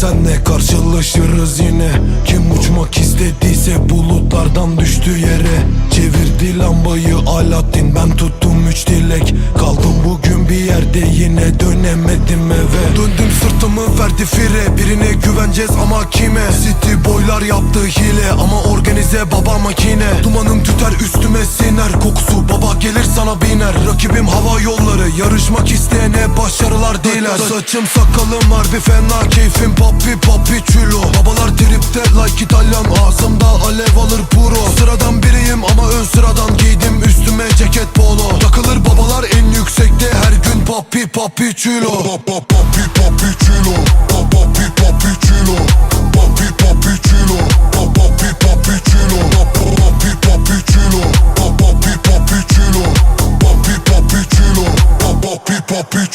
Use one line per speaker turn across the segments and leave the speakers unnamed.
senle karşılaşırız yine. Kim uçmak istediyse bulutlardan düştü yere. Çevirdi lambayı Alaaddin ben tuttum üç dilek. Kaldım bugün bir yerde yine dönemedim eve. Döndüm sırtımı verdi fire. Birine güveneceğiz ama kime? City boylar yaptı hile Ama organize baba makine. Dumanım tüter üstüme siner Kokusu gelir sana biner. Rakibim hava yolları. Yarışmak isteyene başarılar diler. Saçım sakalım harbi fena Keyfim. Papi papi çülo. Babalar tripte like İtalyan. Ağzımda alev alır puro. Sıradan biriyim ama ön sıradan Giydim. Üstüme ceket polo. Takılır babalar en yüksekte. Her gün papi papi çülo.
Papi papi chulo, papi papi chulo,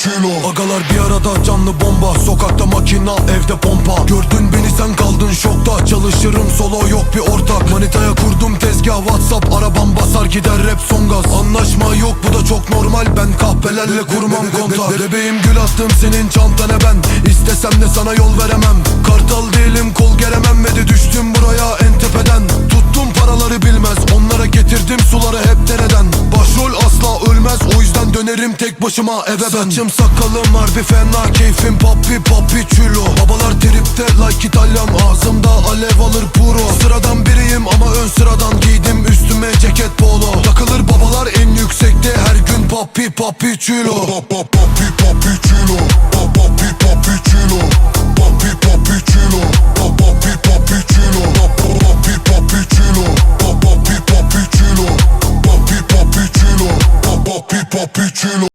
chulo.
Agalar bir arada canlı bomba. Sokakta makina evde pompa. Gördün beni sen kaldın şokta. Çalışırım solo yok bir ortak. Manitaya kurdum tezgah whatsapp. Arabam basar gider rap son gaz. Anlaşma yok bu da çok normal. Ben kahpelerle kurmam kontak. Bebeğim gül attım senin çantana ben. İstesem de sana yol veremem. Kartal değilim kol geremem. Ve de düştüm buraya en tepeden dönerim tek başıma eve ben. Saçım sakalım harbi fena Keyfim. Papi papi çülo. Babalar tripte like İtalyan Ağzımda alev alır puro. Sıradan biriyim ama ön sıradan Giydim. Üstüme ceket polo. Takılır babalar en yüksekte. Her gün papi papi çülo.
Papi papi chulo, papi papi